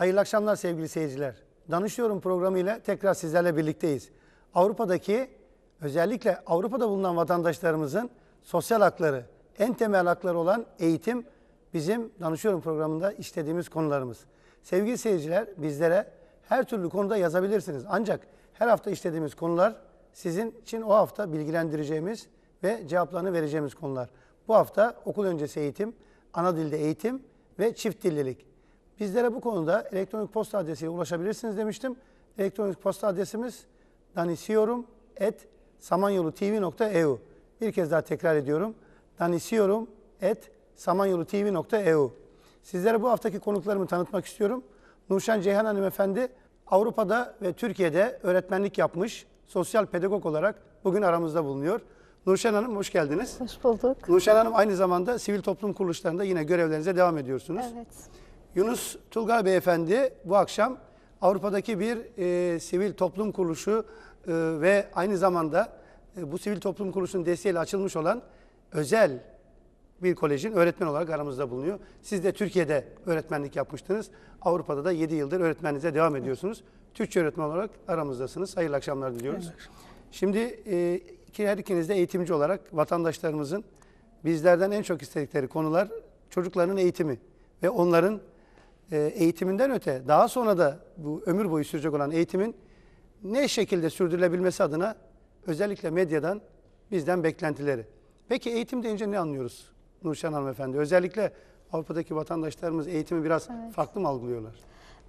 Hayırlı akşamlar sevgili seyirciler. Danışıyorum programıyla tekrar sizlerle birlikteyiz. Avrupa'daki özellikle Avrupa'da bulunan vatandaşlarımızın sosyal hakları, en temel hakları olan eğitim bizim Danışıyorum programında işlediğimiz konularımız. Sevgili seyirciler bizlere her türlü konuda yazabilirsiniz. Ancak her hafta işlediğimiz konular sizin için o hafta bilgilendireceğimiz ve cevaplarını vereceğimiz konular. Bu hafta okul öncesi eğitim, ana dilde eğitim ve çift dillilik. Bizlere bu konuda elektronik posta adresiyle ulaşabilirsiniz demiştim. Elektronik posta adresimiz danisiyorum@samanyolutv.eu. Bir kez daha tekrar ediyorum. danisiyorum@samanyolutv.eu. Sizlere bu haftaki konuklarımı tanıtmak istiyorum. Nurşen Ceyhan hanımefendi Avrupa'da ve Türkiye'de öğretmenlik yapmış, sosyal pedagog olarak bugün aramızda bulunuyor. Nurşen Hanım hoş geldiniz. Hoş bulduk. Nurşen Hanım aynı zamanda sivil toplum kuruluşlarında yine görevlerinize devam ediyorsunuz. Evet. Yunus Tulgar Beyefendi bu akşam Avrupa'daki bir e, sivil toplum kuruluşu e, ve aynı zamanda e, bu sivil toplum kuruluşunun desteğiyle açılmış olan özel bir kolejin öğretmen olarak aramızda bulunuyor. Siz de Türkiye'de öğretmenlik yapmıştınız. Avrupa'da da 7 yıldır öğretmenliğinize devam ediyorsunuz. Türkçe öğretmen olarak aramızdasınız. Hayırlı akşamlar diliyoruz. Şimdi e, her ikiniz de eğitimci olarak vatandaşlarımızın bizlerden en çok istedikleri konular çocukların eğitimi ve onların eğitiminden öte daha sonra da bu ömür boyu sürecek olan eğitimin ne şekilde sürdürülebilmesi adına özellikle medyadan bizden beklentileri. Peki eğitim deyince ne anlıyoruz Nurşen Hanımefendi? Özellikle Avrupa'daki vatandaşlarımız eğitimi biraz farklı mı algılıyorlar?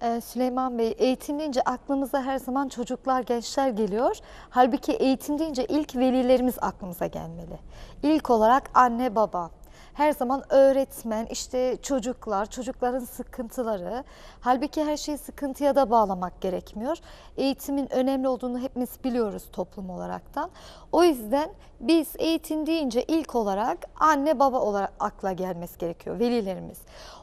Ee, Süleyman Bey, eğitim deyince aklımıza her zaman çocuklar, gençler geliyor. Halbuki eğitim deyince ilk velilerimiz aklımıza gelmeli. İlk olarak anne, baba. Her zaman öğretmen, işte çocuklar, çocukların sıkıntıları. Halbuki her şeyi sıkıntıya da bağlamak gerekmiyor. Eğitimin önemli olduğunu hepimiz biliyoruz toplum olaraktan. O yüzden biz eğitim deyince ilk olarak anne baba olarak akla gelmesi gerekiyor, velilerimiz.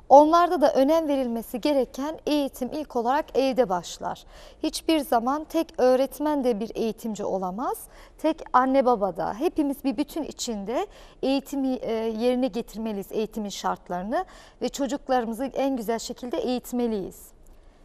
Onlarda da önem verilmesi gereken eğitim ilk olarak evde başlar. Hiçbir zaman tek öğretmen de bir eğitimci olamaz. Tek anne baba da. Hepimiz bir bütün içinde eğitimi e, yerine getirmeliyiz, eğitimin şartlarını ve çocuklarımızı en güzel şekilde eğitmeliyiz.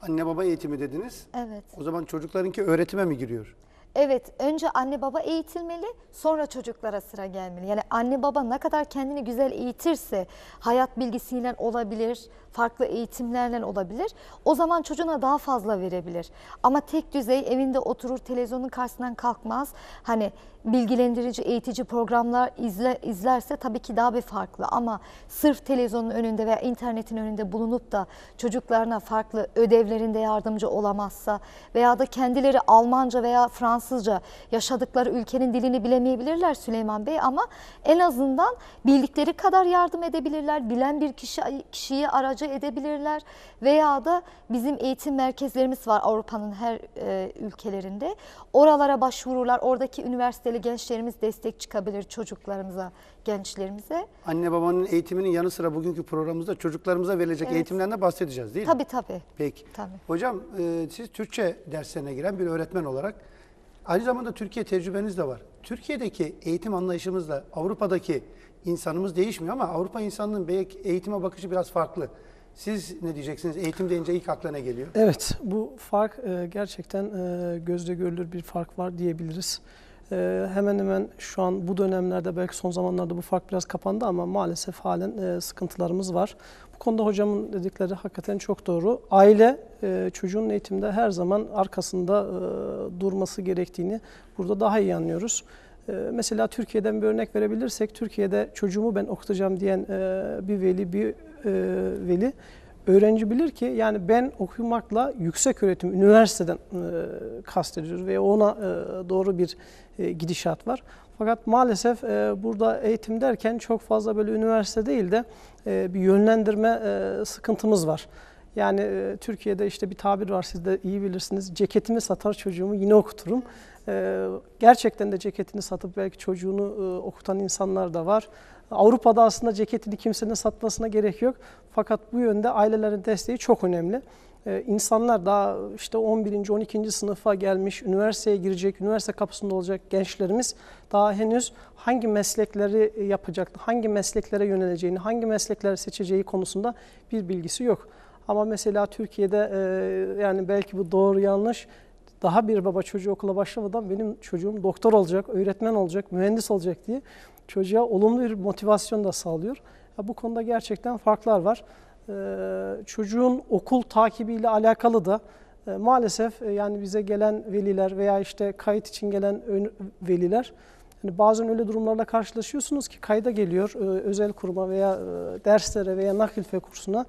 Anne baba eğitimi dediniz. Evet. O zaman çocuklarınki öğretime mi giriyor? Evet, önce anne baba eğitilmeli, sonra çocuklara sıra gelmeli. Yani anne baba ne kadar kendini güzel eğitirse, hayat bilgisiyle olabilir, farklı eğitimlerle olabilir. O zaman çocuğuna daha fazla verebilir. Ama tek düzey evinde oturur, televizyonun karşısından kalkmaz. Hani bilgilendirici, eğitici programlar izle, izlerse tabii ki daha bir farklı. Ama sırf televizyonun önünde veya internetin önünde bulunup da çocuklarına farklı ödevlerinde yardımcı olamazsa veya da kendileri Almanca veya Fransızca yaşadıkları ülkenin dilini bilemeyebilirler Süleyman Bey ama en azından bildikleri kadar yardım edebilirler. Bilen bir kişi kişiyi aracı edebilirler veya da bizim eğitim merkezlerimiz var Avrupa'nın her e, ülkelerinde. Oralara başvururlar. Oradaki üniversiteli gençlerimiz destek çıkabilir çocuklarımıza, gençlerimize. Anne babanın eğitiminin yanı sıra bugünkü programımızda çocuklarımıza verilecek Evet. eğitimlerden bahsedeceğiz değil mi? Tabii tabii. Peki. Tabii. Hocam e, siz Türkçe derslerine giren bir öğretmen olarak aynı zamanda Türkiye tecrübeniz de var. Türkiye'deki eğitim anlayışımızla Avrupa'daki insanımız değişmiyor ama Avrupa insanının belki eğitime bakışı biraz farklı. Siz ne diyeceksiniz? Eğitim deyince ilk akla ne geliyor? Evet, bu fark e, gerçekten e, gözle görülür bir fark var diyebiliriz. E, hemen hemen şu an bu dönemlerde belki son zamanlarda bu fark biraz kapandı ama maalesef halen sıkıntılarımız var. Konuda hocamın dedikleri hakikaten çok doğru. Aile e, çocuğun eğitimde her zaman arkasında e, durması gerektiğini burada daha iyi anlıyoruz. E, Mesela Türkiye'den bir örnek verebilirsek, Türkiye'de çocuğumu ben okutacağım diyen bir veli, bir veli öğrenci bilir ki yani ben okumakla yüksek öğretim, üniversiteden e, kastediyoruz ve ona doğru bir gidişat var. Fakat maalesef e, burada eğitim derken çok fazla böyle üniversite değil de e, bir yönlendirme e, sıkıntımız var. Yani e, Türkiye'de işte bir tabir var siz de iyi bilirsiniz. Ceketimi satar çocuğumu yine okuturum. E, gerçekten de ceketini satıp belki çocuğunu e, okutan insanlar da var. Avrupa'da aslında ceketini kimsenin satmasına gerek yok. Fakat bu yönde ailelerin desteği çok önemli. Ee, insanlar daha işte 11. 12. sınıfa gelmiş, üniversiteye girecek, üniversite kapısında olacak gençlerimiz daha henüz hangi meslekleri yapacak, hangi mesleklere yöneleceğini, hangi meslekleri seçeceği konusunda bir bilgisi yok. Ama mesela Türkiye'de e, yani belki bu doğru yanlış daha bir baba çocuğu okula başlamadan benim çocuğum doktor olacak, öğretmen olacak, mühendis olacak diye çocuğa olumlu bir motivasyon da sağlıyor. Ya bu konuda gerçekten farklar var. Ee, çocuğun okul takibiyle alakalı da e, maalesef e, yani bize gelen veliler veya işte kayıt için gelen veliler hani bazen öyle durumlarla karşılaşıyorsunuz ki kayda geliyor e, özel kuruma veya derslere veya nakilfe kursuna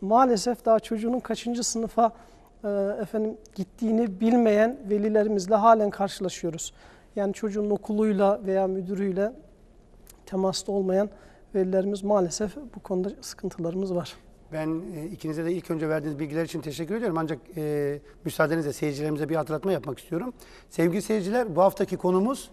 maalesef daha çocuğunun kaçıncı sınıfa efendim gittiğini bilmeyen velilerimizle halen karşılaşıyoruz. Yani çocuğun okuluyla veya müdürüyle temasta olmayan velilerimiz maalesef bu konuda sıkıntılarımız var. Ben e, ikinize de ilk önce verdiğiniz bilgiler için teşekkür ediyorum. Ancak e, müsaadenizle seyircilerimize bir hatırlatma yapmak istiyorum. Sevgili seyirciler bu haftaki konumuz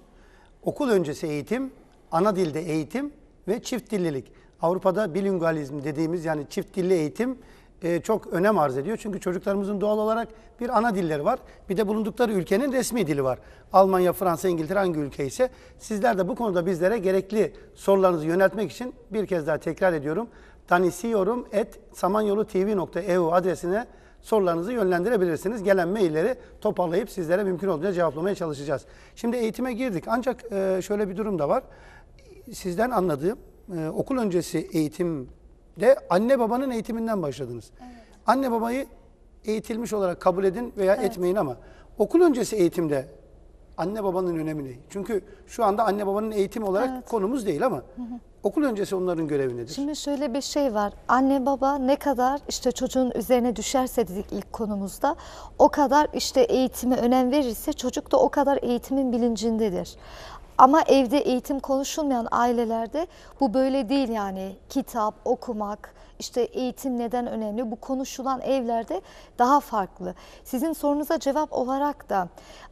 okul öncesi eğitim, ana dilde eğitim ve çift dillilik. Avrupa'da bilingualizm dediğimiz yani çift dilli eğitim e, çok önem arz ediyor. Çünkü çocuklarımızın doğal olarak bir ana dilleri var. Bir de bulundukları ülkenin resmi dili var. Almanya, Fransa, İngiltere hangi ülke ise sizler de bu konuda bizlere gerekli sorularınızı yöneltmek için bir kez daha tekrar ediyorum. danisiyorum et samanyolutv.eu adresine sorularınızı yönlendirebilirsiniz. Gelen mailleri toparlayıp sizlere mümkün olduğunca cevaplamaya çalışacağız. Şimdi eğitime girdik. Ancak e, şöyle bir durum da var. Sizden anladığım e, okul öncesi eğitimde anne babanın eğitiminden başladınız. Anne babayı eğitilmiş olarak kabul edin veya etmeyin ama okul öncesi eğitimde anne babanın önemi ne? Çünkü şu anda anne babanın eğitim olarak konumuz değil ama okul öncesi onların görevi nedir? Şimdi şöyle bir şey var. Anne baba ne kadar işte çocuğun üzerine düşerse dedik ilk konumuzda o kadar işte eğitime önem verirse çocuk da o kadar eğitimin bilincindedir. Ama evde eğitim konuşulmayan ailelerde bu böyle değil yani kitap okumak işte eğitim neden önemli bu konuşulan evlerde daha farklı. Sizin sorunuza cevap olarak da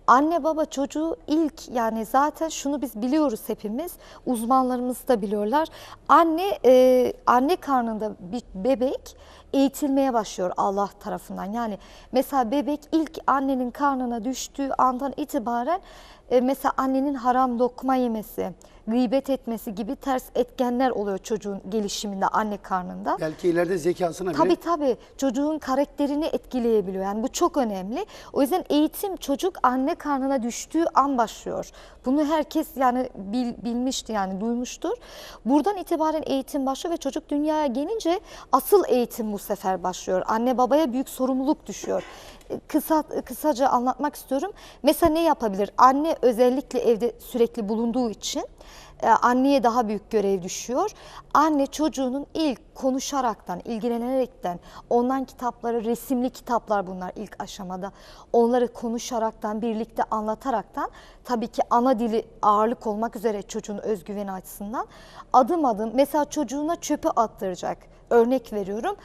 anne baba çocuğu ilk yani zaten şunu biz biliyoruz hepimiz uzmanlarımız da biliyorlar. Anne e, anne karnında bir bebek eğitilmeye başlıyor Allah tarafından. Yani mesela bebek ilk annenin karnına düştüğü andan itibaren e, mesela annenin haram lokma yemesi, gıybet etmesi gibi ters etkenler oluyor çocuğun gelişiminde anne karnında. Belki ileride zekasına bile Tabii tabii çocuğun karakterini etkileyebiliyor. Yani bu çok önemli. O yüzden eğitim çocuk anne karnına düştüğü an başlıyor. Bunu herkes yani bil, bilmişti yani duymuştur. Buradan itibaren eğitim başlıyor ve çocuk dünyaya gelince asıl eğitim bu sefer başlıyor. Anne babaya büyük sorumluluk düşüyor. Kısa kısaca anlatmak istiyorum. Mesela ne yapabilir? Anne özellikle evde sürekli bulunduğu için e, anneye daha büyük görev düşüyor. Anne çocuğunun ilk konuşaraktan, ilgilenerekten, ondan kitapları, resimli kitaplar bunlar ilk aşamada. Onları konuşaraktan, birlikte anlataraktan tabii ki ana dili ağırlık olmak üzere çocuğun özgüveni açısından adım adım mesela çocuğuna çöpe attıracak. Örnek veriyorum.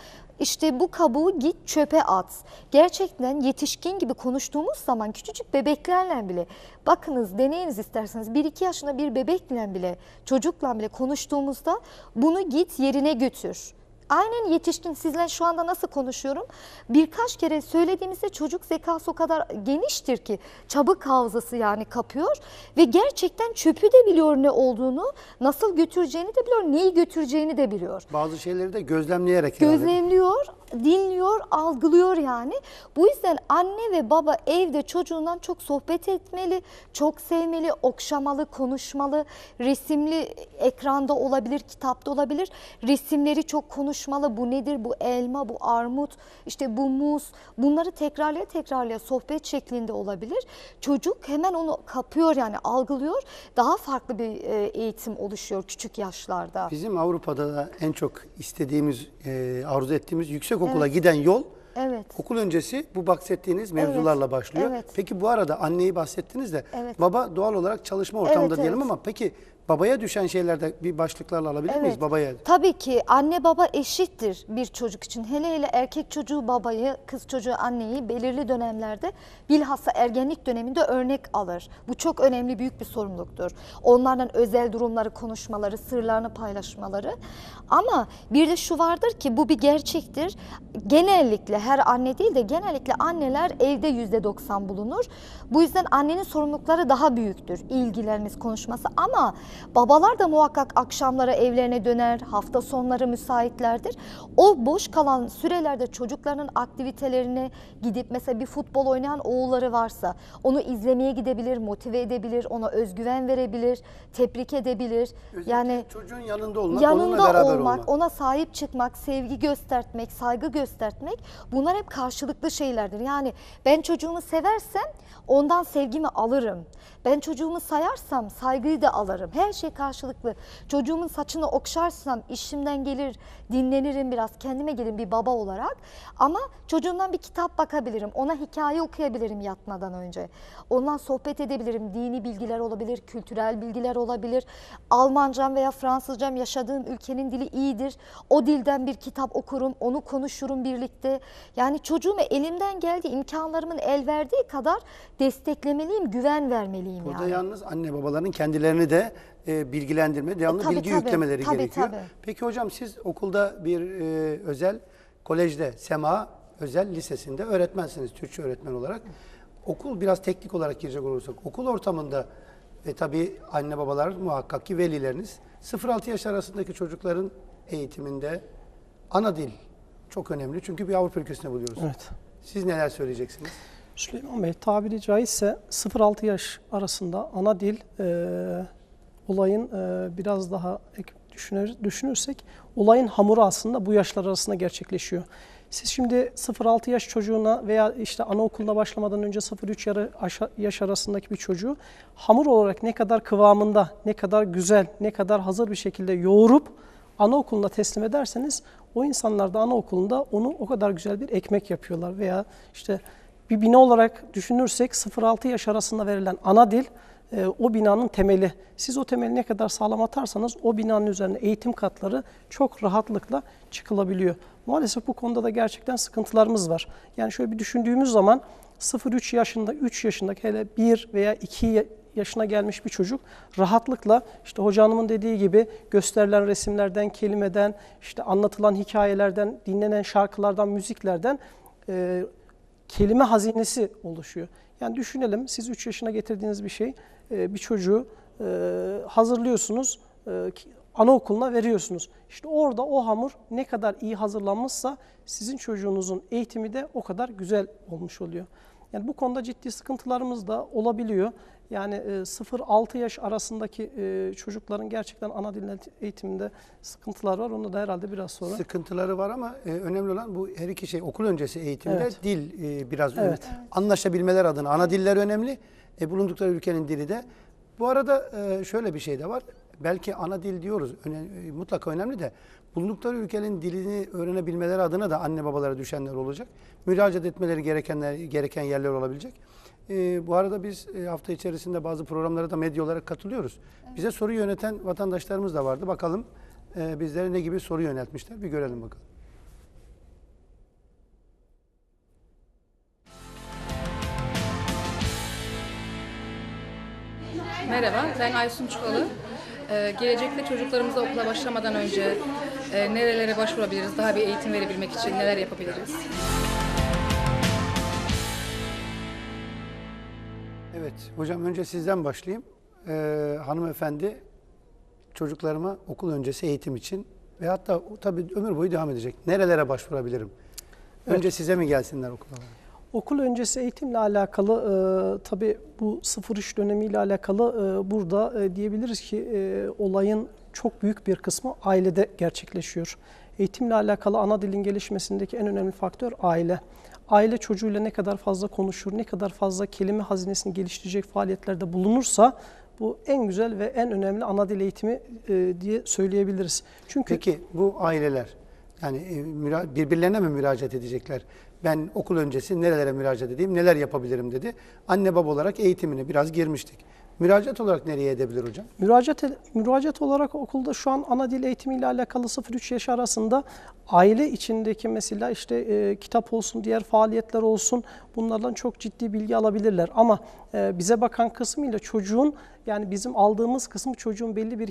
İşte bu kabuğu git çöpe at. Gerçekten yetişkin gibi konuştuğumuz zaman küçücük bebeklerle bile bakınız deneyiniz isterseniz 1-2 yaşında bir bebekle bile çocukla bile konuştuğumuzda bunu git yerine götür. Aynen yetişkin sizle şu anda nasıl konuşuyorum? Birkaç kere söylediğimizde çocuk zekası o kadar geniştir ki çabuk hafızası yani kapıyor ve gerçekten çöpü de biliyor ne olduğunu, nasıl götüreceğini de biliyor, neyi götüreceğini de biliyor. bazı şeyleri de gözlemleyerek. Gözlemliyor, dinliyor, algılıyor yani. Bu yüzden anne ve baba evde çocuğundan çok sohbet etmeli, çok sevmeli, okşamalı, konuşmalı. Resimli ekranda olabilir, kitapta olabilir. Resimleri çok konuşmalı. Bu nedir? Bu elma, bu armut, işte bu muz. Bunları tekrarlaya tekrarlaya sohbet şeklinde olabilir. Çocuk hemen onu kapıyor yani algılıyor. Daha farklı bir e, eğitim oluşuyor küçük yaşlarda. Bizim Avrupa'da da en çok istediğimiz, e, arzu ettiğimiz yüksek okula giden yol Evet. okul öncesi bu bahsettiğiniz mevzularla başlıyor. evet. Peki bu arada anneyi bahsettiniz de Evet. baba doğal olarak çalışma ortamında Evet, diyelim evet. ama peki babaya düşen şeylerde bir başlıklarla alabilir miyiz babaya? Tabii ki anne baba eşittir bir çocuk için. Hele hele erkek çocuğu babayı, kız çocuğu anneyi belirli dönemlerde bilhassa ergenlik döneminde örnek alır. Bu çok önemli büyük bir sorumluluktur. Onlardan özel durumları konuşmaları, sırlarını paylaşmaları. Ama bir de şu vardır ki bu bir gerçektir. Genellikle her anne değil de genellikle anneler evde yüzde doksan bulunur. Bu yüzden annenin sorumlulukları daha büyüktür. İlgileriniz, konuşması ama Babalar da muhakkak akşamlara evlerine döner, hafta sonları müsaitlerdir. O boş kalan sürelerde çocukların aktivitelerine gidip mesela bir futbol oynayan oğulları varsa onu izlemeye gidebilir, motive edebilir, ona özgüven verebilir, tebrik edebilir. Özellikle yani çocuğun yanında olmak, onunla yanında beraber olmak, olmak. ona sahip çıkmak, sevgi göstermek, saygı göstermek bunlar hep karşılıklı şeylerdir. Yani ben çocuğumu seversem ondan sevgimi alırım. Ben çocuğumu sayarsam saygıyı da alırım. Her şey karşılıklı. Çocuğumun saçını okşarsam işimden gelir, dinlenirim biraz, kendime gelirim bir baba olarak. Ama çocuğumdan bir kitap bakabilirim, ona hikaye okuyabilirim yatmadan önce. Ondan sohbet edebilirim. Dini bilgiler olabilir, kültürel bilgiler olabilir. Almancam veya Fransızcam yaşadığım ülkenin dili iyidir. O dilden bir kitap okurum, onu konuşurum birlikte. Yani çocuğumu elimden geldiği imkanlarımın el verdiği kadar desteklemeliyim, güven vermeliyim Burada yani. yalnız anne babaların kendilerini de e, bilgilendirme, devamlı E, tabii, bilgi tabii. yüklemeleri Tabii, gerekiyor. tabii. Peki hocam siz okulda bir e, özel kolejde, Sema Özel Lisesi'nde öğretmensiniz, Türkçe öğretmen olarak. Okul biraz teknik olarak girecek olursak, okul ortamında ve tabii anne babalar muhakkak ki velileriniz 0-6 yaş arasındaki çocukların eğitiminde ana dil çok önemli. Çünkü bir Avrupa ülkesinde buluyoruz. Evet. Siz neler söyleyeceksiniz? Süleyman Bey tabiri caizse 0-6 yaş arasında ana dil e, olayın e, biraz daha düşünür, düşünürsek olayın hamuru aslında bu yaşlar arasında gerçekleşiyor. Siz şimdi 0-6 yaş çocuğuna veya işte anaokuluna başlamadan önce 0-3 yarı- aşa- yaş arasındaki bir çocuğu hamur olarak ne kadar kıvamında, ne kadar güzel, ne kadar hazır bir şekilde yoğurup anaokuluna teslim ederseniz o insanlar da anaokulunda onu o kadar güzel bir ekmek yapıyorlar veya işte bir bina olarak düşünürsek 0-6 yaş arasında verilen ana dil e, o binanın temeli. Siz o temeli ne kadar sağlam atarsanız o binanın üzerine eğitim katları çok rahatlıkla çıkılabiliyor. Maalesef bu konuda da gerçekten sıkıntılarımız var. Yani şöyle bir düşündüğümüz zaman 0-3 yaşında, 3 yaşındaki hele 1 veya 2 yaşına gelmiş bir çocuk rahatlıkla işte hoca hanımın dediği gibi gösterilen resimlerden, kelimeden, işte anlatılan hikayelerden, dinlenen şarkılardan, müziklerden e, kelime hazinesi oluşuyor. Yani düşünelim siz 3 yaşına getirdiğiniz bir şey, e, bir çocuğu e, hazırlıyorsunuz, e, anaokuluna veriyorsunuz. İşte orada o hamur ne kadar iyi hazırlanmışsa sizin çocuğunuzun eğitimi de o kadar güzel olmuş oluyor. Yani bu konuda ciddi sıkıntılarımız da olabiliyor. Yani e, 0-6 yaş arasındaki e, çocukların gerçekten ana dil eğitiminde sıkıntılar var. Onu da herhalde biraz sonra. Sıkıntıları var ama e, önemli olan bu her iki şey okul öncesi eğitimde Evet. dil e, biraz Evet. önemli. anlaşabilmeler adına ana diller önemli. E, bulundukları ülkenin dili de. Bu arada e, şöyle bir şey de var. Belki ana dil diyoruz. öne- e, mutlaka önemli de bulundukları ülkenin dilini öğrenebilmeleri adına da anne babalara düşenler olacak. Müracaat etmeleri gerekenler gereken yerler olabilecek. E, bu arada biz e, hafta içerisinde bazı programlara da medya olarak katılıyoruz. Bize soru yöneten vatandaşlarımız da vardı. Bakalım e, bizlere ne gibi soru yöneltmişler. Bir görelim bakalım. Merhaba, ben Aysun Çukalı. Ee, gelecekte çocuklarımıza okula başlamadan önce e, nerelere başvurabiliriz, daha bir eğitim verebilmek için neler yapabiliriz? Evet, hocam önce sizden başlayayım. Ee, hanımefendi çocuklarıma okul öncesi eğitim için ve hatta tabii ömür boyu devam edecek. Nerelere başvurabilirim? Önce size mi gelsinler okula? Okul öncesi eğitimle alakalı e, tabii bu 0-3 dönemiyle alakalı e, burada e, diyebiliriz ki e, olayın çok büyük bir kısmı ailede gerçekleşiyor. Eğitimle alakalı ana dilin gelişmesindeki en önemli faktör aile. Aile çocuğuyla ne kadar fazla konuşur, ne kadar fazla kelime hazinesini geliştirecek faaliyetlerde bulunursa bu en güzel ve en önemli ana dil eğitimi e, diye söyleyebiliriz. Çünkü Peki bu aileler yani e, birbirlerine mi müracaat edecekler? Ben okul öncesi nerelere müracaat edeyim, neler yapabilirim dedi. Anne baba olarak eğitimine biraz girmiştik. Müracaat olarak nereye edebilir hocam? Müracaat, müracaat olarak okulda şu an ana dil eğitimiyle alakalı 0-3 yaş arasında aile içindeki mesela işte e, kitap olsun, diğer faaliyetler olsun bunlardan çok ciddi bilgi alabilirler. Ama e, bize bakan kısmıyla çocuğun yani bizim aldığımız kısmı çocuğun belli bir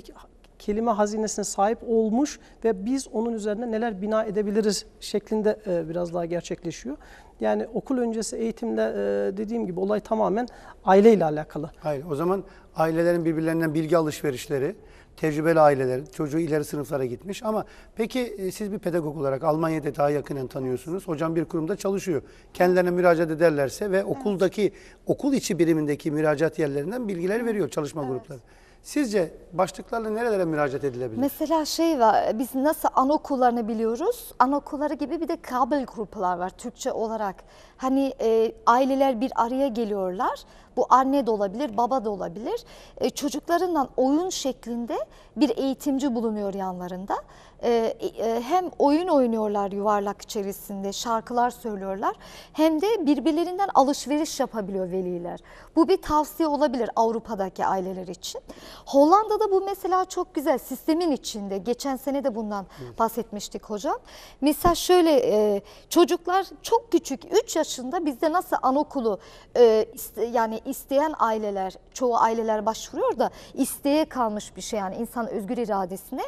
kelime hazinesine sahip olmuş ve biz onun üzerine neler bina edebiliriz şeklinde e, biraz daha gerçekleşiyor. Yani okul öncesi eğitimde e, dediğim gibi olay tamamen aileyle alakalı. Hayır. O zaman ailelerin birbirlerinden bilgi alışverişleri, tecrübeli aileler, çocuğu ileri sınıflara gitmiş. Ama peki e, siz bir pedagog olarak Almanya'da daha yakinen tanıyorsunuz. Hocam bir kurumda çalışıyor. Kendilerine müracaat ederlerse ve okuldaki, okul içi birimindeki müracaat yerlerinden bilgiler veriyor çalışma grupları. Sizce başlıklarla nerelere müracaat edilebilir? Mesela şey var, biz nasıl anaokullarını biliyoruz? Anaokulları gibi bir de kabel gruplar var Türkçe olarak. Hani e, aileler bir araya geliyorlar. Bu anne de olabilir, baba da olabilir. E, çocuklarından oyun şeklinde bir eğitimci bulunuyor yanlarında. E, e, hem oyun oynuyorlar yuvarlak içerisinde, şarkılar söylüyorlar. Hem de birbirlerinden alışveriş yapabiliyor veliler. Bu bir tavsiye olabilir Avrupa'daki aileler için. Hollanda'da bu mesela çok güzel sistemin içinde. Geçen sene de bundan bahsetmiştik hocam. Mesela şöyle e, çocuklar çok küçük 3 yaşında bizde nasıl anaokulu e, yani isteyen aileler çoğu aileler başvuruyor da isteğe kalmış bir şey yani insan özgür iradesine.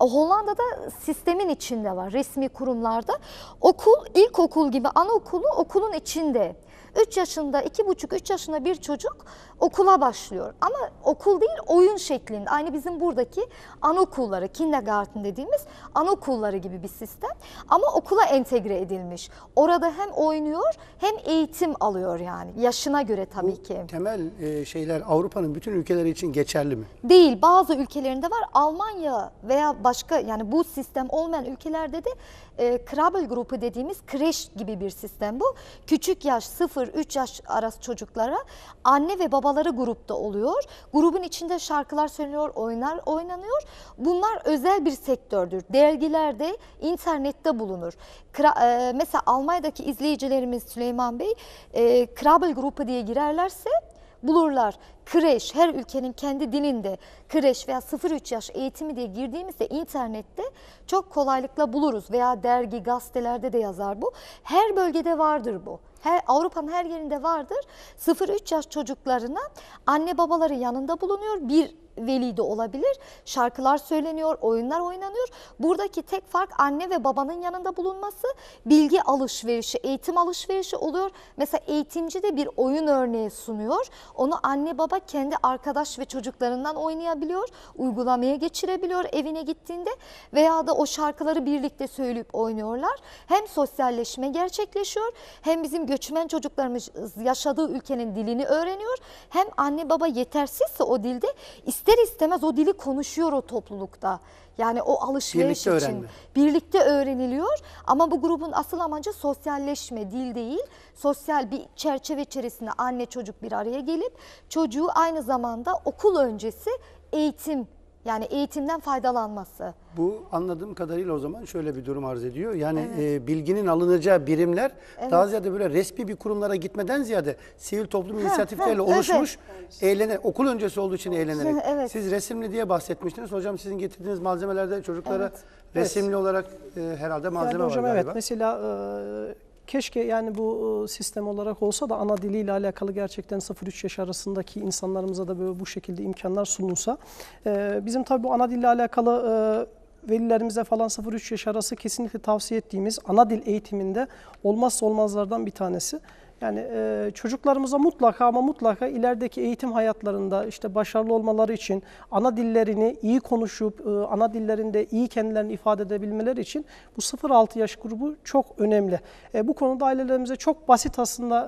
Hollanda'da sistemin içinde var resmi kurumlarda. Okul ilkokul gibi anaokulu okulun içinde. 3 yaşında, 2,5-3 yaşında bir çocuk okula başlıyor. Ama okul değil oyun şeklinde. Aynı bizim buradaki anaokulları, kindergarten dediğimiz anaokulları gibi bir sistem. Ama okula entegre edilmiş. Orada hem oynuyor hem eğitim alıyor yani. Yaşına göre tabii ki. Temel e, şeyler Avrupa'nın bütün ülkeleri için geçerli mi? Değil bazı ülkelerinde var. Almanya veya başka yani bu sistem olmayan ülkelerde de e, Krabbel grubu dediğimiz kreş gibi bir sistem bu. Küçük yaş 0-3 yaş arası çocuklara anne ve babaları grupta oluyor. Grubun içinde şarkılar söyleniyor, oyunlar oynanıyor. Bunlar özel bir sektördür. Dergilerde, internette bulunur. Kra- e, mesela Almanya'daki izleyicilerimiz Süleyman Bey e, Krabbel grubu diye girerlerse bulurlar. Kreş, her ülkenin kendi dilinde kreş veya 0-3 yaş eğitimi diye girdiğimizde internette çok kolaylıkla buluruz. Veya dergi, gazetelerde de yazar bu. Her bölgede vardır bu. Her, Avrupa'nın her yerinde vardır. 0-3 yaş çocuklarına anne babaları yanında bulunuyor. Bir veli de olabilir. Şarkılar söyleniyor, oyunlar oynanıyor. Buradaki tek fark anne ve babanın yanında bulunması, bilgi alışverişi, eğitim alışverişi oluyor. Mesela eğitimci de bir oyun örneği sunuyor. Onu anne baba kendi arkadaş ve çocuklarından oynayabiliyor, uygulamaya geçirebiliyor evine gittiğinde veya da o şarkıları birlikte söyleyip oynuyorlar. Hem sosyalleşme gerçekleşiyor, hem bizim göçmen çocuklarımız yaşadığı ülkenin dilini öğreniyor. Hem anne baba yetersizse o dilde ister istemez o dili konuşuyor o toplulukta. Yani o alışveriş Birlikte için öğrenme. birlikte öğreniliyor ama bu grubun asıl amacı sosyalleşme, dil değil. Sosyal bir çerçeve içerisinde anne çocuk bir araya gelip çocuğu aynı zamanda okul öncesi eğitim yani eğitimden faydalanması. Bu anladığım kadarıyla o zaman şöyle bir durum arz ediyor. Yani e, bilginin alınacağı birimler daha ziyade böyle resmi bir kurumlara gitmeden ziyade sivil toplum inisiyatifleriyle ha, evet. oluşmuş, eğlene, okul öncesi olduğu için eğlenerek. Evet. Siz resimli diye bahsetmiştiniz. Hocam sizin getirdiğiniz malzemelerde çocuklara resimli olarak e, herhalde malzeme Yani hocam var evet galiba. mesela e, keşke yani bu e, sistem olarak olsa da ana diliyle alakalı gerçekten 0-3 yaş arasındaki insanlarımıza da böyle bu şekilde imkanlar sunulsa. E, bizim tabii bu ana dille alakalı e, velilerimize falan 0-3 yaş arası kesinlikle tavsiye ettiğimiz ana dil eğitiminde olmazsa olmazlardan bir tanesi. Yani e, çocuklarımıza mutlaka ama mutlaka ilerideki eğitim hayatlarında işte başarılı olmaları için ana dillerini iyi konuşup e, ana dillerinde iyi kendilerini ifade edebilmeleri için bu 0-6 yaş grubu çok önemli. E, bu konuda ailelerimize çok basit aslında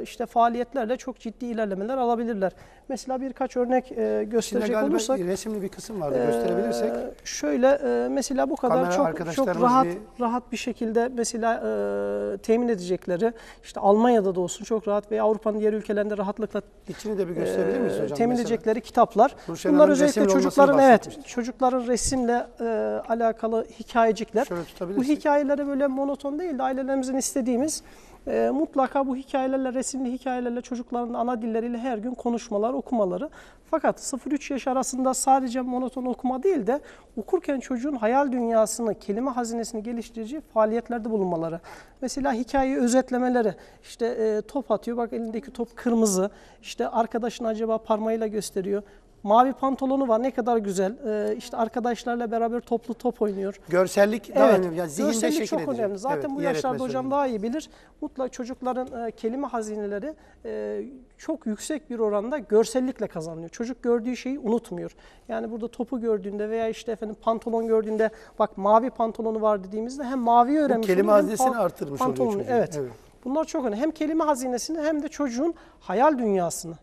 e, işte faaliyetlerle çok ciddi ilerlemeler alabilirler. Mesela birkaç örnek e, gösterecek galiba olursak resimli bir kısım vardı gösterebilirsek. ee, şöyle e, mesela bu kadar çok çok rahat bir- rahat bir şekilde mesela e, temin edecekleri işte Almanya'da da olsun çok rahat veya Avrupa'nın diğer ülkelerinde rahatlıkla İçini de bir gösterebilir miyiz hocam? temin mesela? edecekleri kitaplar. Nurşen Bunlar Hanım özellikle olmasını çocukların evet bahsetmişti. çocukların resimle e, alakalı hikayecikler. Şöyle Bu hikayeleri böyle monoton değil de ailelerimizin istediğimiz e, mutlaka bu hikayelerle, resimli hikayelerle çocukların ana dilleriyle her gün konuşmalar, okumaları. Fakat 0-3 yaş arasında sadece monoton okuma değil de okurken çocuğun hayal dünyasını, kelime hazinesini geliştirici faaliyetlerde bulunmaları. Mesela hikayeyi özetlemeleri, işte e, top atıyor, bak elindeki top kırmızı, işte arkadaşın acaba parmağıyla gösteriyor mavi pantolonu var ne kadar güzel. Ee, işte arkadaşlarla beraber toplu top oynuyor. Görsellik daha Evet, önemli. Yani zihinde görsellik şekil çok edecek. önemli. Zaten Evet, bu yaşlarda hocam söyledi. daha iyi bilir. Mutlaka çocukların e, kelime hazineleri e, çok yüksek bir oranda görsellikle kazanılıyor. Çocuk gördüğü şeyi unutmuyor. Yani burada topu gördüğünde veya işte efendim pantolon gördüğünde bak mavi pantolonu var dediğimizde hem mavi öğrenmiş kelime oluyor, hem hazinesini artırmış oluyor pantolonu. çocuğun. Evet. Evet. Bunlar çok önemli. Hem kelime hazinesini hem de çocuğun hayal dünyasını.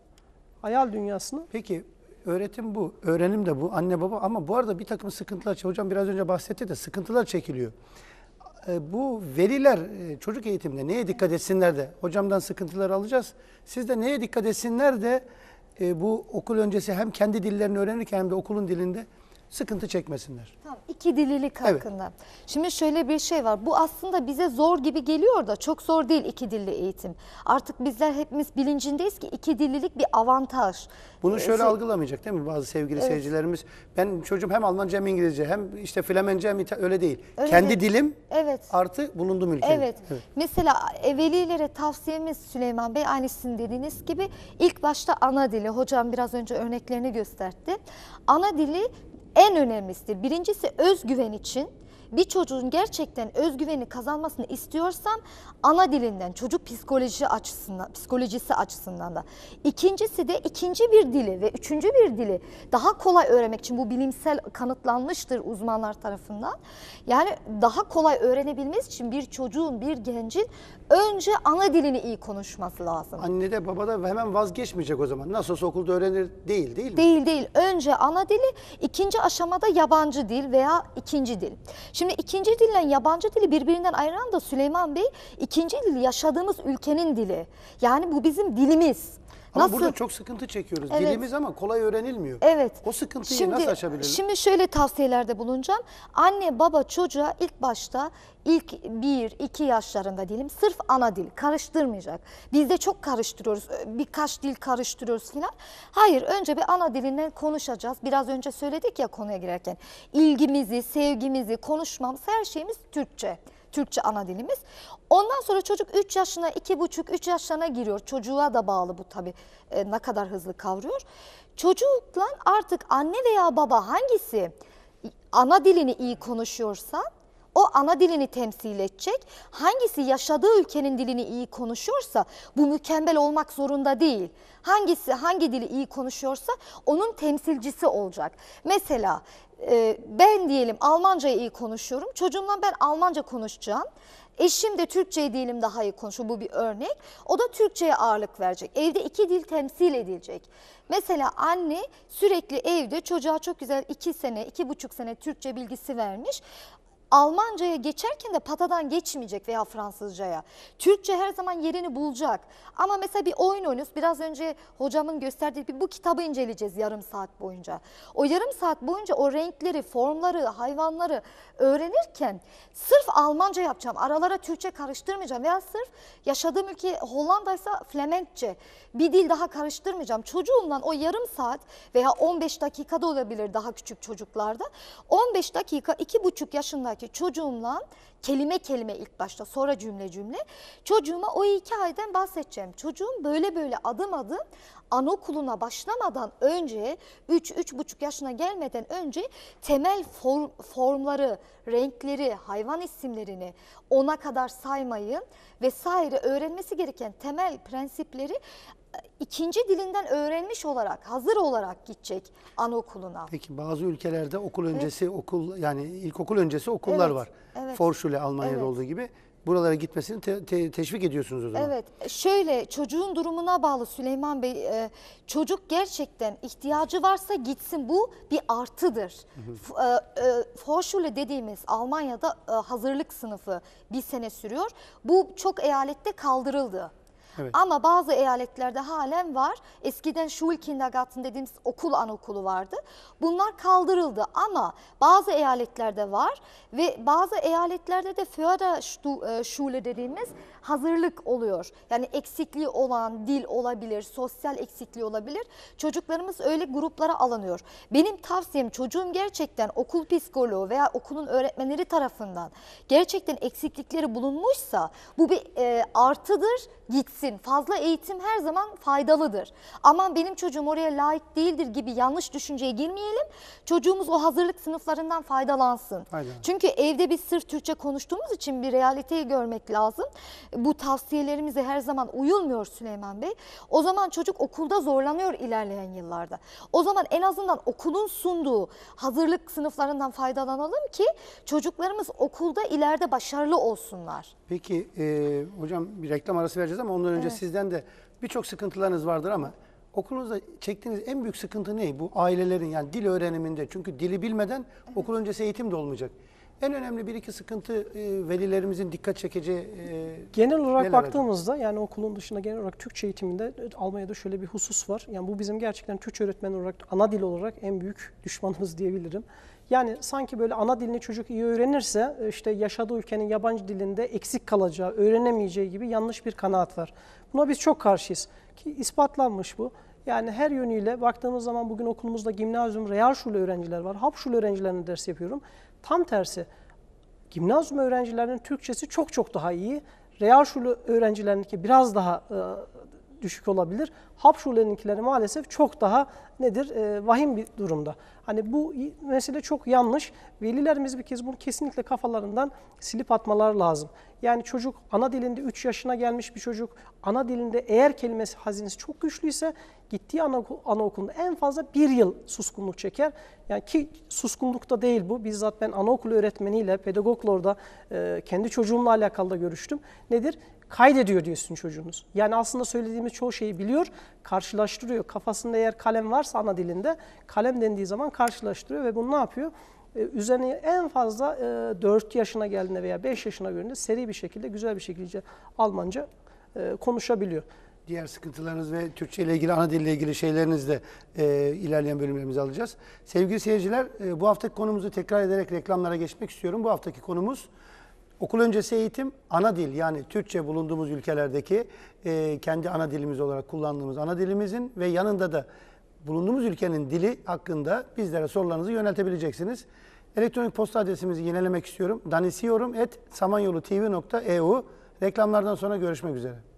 Hayal dünyasını Peki öğretim bu, öğrenim de bu, anne baba ama bu arada bir takım sıkıntılar, hocam biraz önce bahsetti de sıkıntılar çekiliyor. E, Bu veliler e, çocuk eğitiminde neye dikkat etsinler de, hocamdan sıkıntıları alacağız. Siz de neye dikkat etsinler de e, bu okul öncesi hem kendi dillerini öğrenirken hem de okulun dilinde sıkıntı çekmesinler. Tamam, iki dililik Evet. hakkında. Şimdi şöyle bir şey var. Bu aslında bize zor gibi geliyor da çok zor değil iki dilli eğitim. Artık bizler hepimiz bilincindeyiz ki iki dillilik bir avantaj. Bunu Ee, şöyle şey- algılamayacak değil mi bazı sevgili seyircilerimiz? Ben çocuğum hem Almanca hem İngilizce hem işte Flemenci hem İta- öyle değil. Öyle kendi değil. dilim Evet. artı bulunduğum ülke. Evet. Mesela e, velilere tavsiyemiz Süleyman Bey aynı sizin dediğiniz gibi ilk başta ana dili. Hocam biraz önce örneklerini gösterdi. Ana dili en önemlisidir. Birincisi özgüven için. Bir çocuğun gerçekten özgüveni kazanmasını istiyorsam ana dilinden, çocuk psikoloji açısından, psikolojisi açısından da. İkincisi de ikinci bir dili ve üçüncü bir dili daha kolay öğrenmek için bu bilimsel kanıtlanmıştır uzmanlar tarafından. Yani daha kolay öğrenebilmesi için bir çocuğun, bir gencin önce ana dilini iyi konuşması lazım. Anne de baba da hemen vazgeçmeyecek o zaman. Nasıl olsa okulda öğrenir değil değil mi? Değil değil. Önce ana dili, ikinci aşamada yabancı dil veya ikinci dil. Şimdi ikinci dille yabancı dili birbirinden ayıran da Süleyman Bey, ikinci dil yaşadığımız ülkenin dili. Yani bu bizim dilimiz. Ama Nasıl? burada çok sıkıntı çekiyoruz. Evet. Dilimiz ama kolay öğrenilmiyor. Evet. O sıkıntıyı nasıl aşabilirler? Şimdi şöyle tavsiyelerde bulunacağım. Anne baba çocuğa ilk başta ilk bir iki yaşlarında diyelim sırf ana dil karıştırmayacak. Biz de çok karıştırıyoruz. Birkaç dil karıştırıyoruz filan. Hayır önce bir ana dilinden konuşacağız. Biraz önce söyledik ya konuya girerken. İlgimizi, sevgimizi, konuşmamız her şeyimiz Türkçe. Türkçe ana dilimiz. Ondan sonra çocuk 3 yaşına, 2,5-3 yaşlarına giriyor. Çocuğa da bağlı bu tabii e, ne kadar hızlı kavruyor. Çocukla artık anne veya baba hangisi ana dilini iyi konuşuyorsa o ana dilini temsil edecek. Hangisi yaşadığı ülkenin dilini iyi konuşuyorsa bu mükemmel olmak zorunda değil. Hangisi hangi dili iyi konuşuyorsa onun temsilcisi olacak. Mesela e, ben diyelim Almancayı iyi konuşuyorum. Çocuğumla ben Almanca konuşacağım. Eşim de Türkçeyi diyelim daha iyi konuşuyor. Bu bir örnek. O da Türkçe'ye ağırlık verecek. Evde iki dil temsil edilecek. Mesela anne sürekli evde çocuğa çok güzel iki sene, iki buçuk sene Türkçe bilgisi vermiş. Almanca'ya geçerken de patadan geçmeyecek veya Fransızca'ya. Türkçe her zaman yerini bulacak. Ama mesela bir oyun oynuyoruz. Biraz önce hocamın gösterdiği gibi bu kitabı inceleyeceğiz yarım saat boyunca. O yarım saat boyunca o renkleri, formları, hayvanları öğrenirken sırf Almanca yapacağım. Aralara Türkçe karıştırmayacağım veya sırf yaşadığım ülke Hollanda'ysa Flemenkçe. Bir dil daha karıştırmayacağım. Çocuğumla o yarım saat veya 15 dakikada olabilir daha küçük çocuklarda. 15 dakika, 2,5 yaşındaki çocuğumla kelime kelime ilk başta sonra cümle cümle çocuğuma o hikayeden bahsedeceğim. Çocuğum böyle böyle adım adım anaokuluna başlamadan önce 3-3,5 yaşına gelmeden önce temel form, formları, renkleri, hayvan isimlerini ona kadar saymayı vesaire öğrenmesi gereken temel prensipleri ikinci dilinden öğrenmiş olarak, hazır olarak gidecek anaokuluna. Peki bazı ülkelerde okul öncesi okul yani ilkokul öncesi okullar Evet, var. evet. Vorschule Almanya'da Evet. olduğu gibi. Buralara gitmesini te- te- teşvik ediyorsunuz o zaman. Evet, şöyle çocuğun durumuna bağlı Süleyman Bey. e, çocuk gerçekten ihtiyacı varsa gitsin. Bu bir artıdır. F- e, e, Vorschule dediğimiz Almanya'da e, hazırlık sınıfı bir sene sürüyor. Bu çok eyalette kaldırıldı. Evet. Ama bazı eyaletlerde halen var. Eskiden Schulkindergarten dediğimiz okul anaokulu vardı. Bunlar kaldırıldı ama bazı eyaletlerde var ve bazı eyaletlerde de Förderschule dediğimiz hazırlık oluyor. Yani eksikliği olan dil olabilir, sosyal eksikliği olabilir. Çocuklarımız öyle gruplara alınıyor. Benim tavsiyem çocuğum gerçekten okul psikoloğu veya okulun öğretmenleri tarafından gerçekten eksiklikleri bulunmuşsa bu bir e, artıdır gitsin. Fazla eğitim her zaman faydalıdır. Aman benim çocuğum oraya layık değildir gibi yanlış düşünceye girmeyelim. Çocuğumuz o hazırlık sınıflarından faydalansın. Faydalansın. Çünkü evde biz sırf Türkçe konuştuğumuz için bir realiteyi görmek lazım. Bu tavsiyelerimize her zaman uyulmuyor Süleyman Bey. O zaman çocuk okulda zorlanıyor ilerleyen yıllarda. O zaman en azından okulun sunduğu hazırlık sınıflarından faydalanalım ki çocuklarımız okulda ileride başarılı olsunlar. Peki e, hocam bir reklam arası vereceğiz ama ondan önce sizden de birçok sıkıntılarınız vardır ama okulunuzda çektiğiniz en büyük sıkıntı ne? Bu ailelerin yani dil öğreniminde. Çünkü dili bilmeden okul öncesi eğitim de olmayacak. En önemli bir iki sıkıntı e, velilerimizin dikkat çekeceği e, Genel olarak neler baktığımızda yani okulun dışında genel olarak Türkçe eğitiminde Almanya'da şöyle bir husus var. Yani bu bizim gerçekten Türkçe öğretmen olarak ana dil olarak en büyük düşmanımız diyebilirim. Yani sanki böyle ana dilini çocuk iyi öğrenirse işte yaşadığı ülkenin yabancı dilinde eksik kalacağı, öğrenemeyeceği gibi yanlış bir kanaat var. Buna biz çok karşıyız ki ispatlanmış bu. Yani her yönüyle baktığımız zaman bugün okulumuzda gimnazyum, Realschule öğrenciler var. Hauptschule öğrencilerine ders yapıyorum. Tam tersi Gimnazyum öğrencilerinin Türkçesi çok çok daha iyi. Realschule öğrencilerinki biraz daha e, düşük olabilir. Hauptschule'ninkileri maalesef çok daha nedir? E, vahim bir durumda. Hani bu mesele çok yanlış. Velilerimiz bir kez bunu kesinlikle kafalarından silip atmalar lazım. Yani çocuk ana dilinde 3 yaşına gelmiş bir çocuk ana dilinde eğer kelimesi hazinesi çok güçlüyse gittiği anaokul, anaokulunda en fazla bir yıl suskunluk çeker. Yani ki suskunlukta değil bu. Bizzat ben anaokulu öğretmeniyle, pedagogla orada e, kendi çocuğumla alakalı da görüştüm. Nedir? Kaydediyor diyorsun çocuğunuz. Yani aslında söylediğimiz çoğu şeyi biliyor, karşılaştırıyor. Kafasında eğer kalem varsa ana dilinde, kalem dendiği zaman karşılaştırıyor ve bunu ne yapıyor? E, üzerine en fazla e, 4 yaşına geldiğinde veya 5 yaşına gördüğünde seri bir şekilde, güzel bir şekilde Almanca e, konuşabiliyor. diğer sıkıntılarınız ve Türkçe ile ilgili, ana dille ilgili şeylerinizi de e, ilerleyen bölümlerimize alacağız. Sevgili seyirciler, e, bu haftaki konumuzu tekrar ederek reklamlara geçmek istiyorum. Bu haftaki konumuz okul öncesi eğitim, ana dil yani Türkçe bulunduğumuz ülkelerdeki e, kendi ana dilimiz olarak kullandığımız ana dilimizin ve yanında da bulunduğumuz ülkenin dili hakkında bizlere sorularınızı yöneltebileceksiniz. Elektronik posta adresimizi yenilemek istiyorum. danisiyorum.samanyolutv.eu Reklamlardan sonra görüşmek üzere.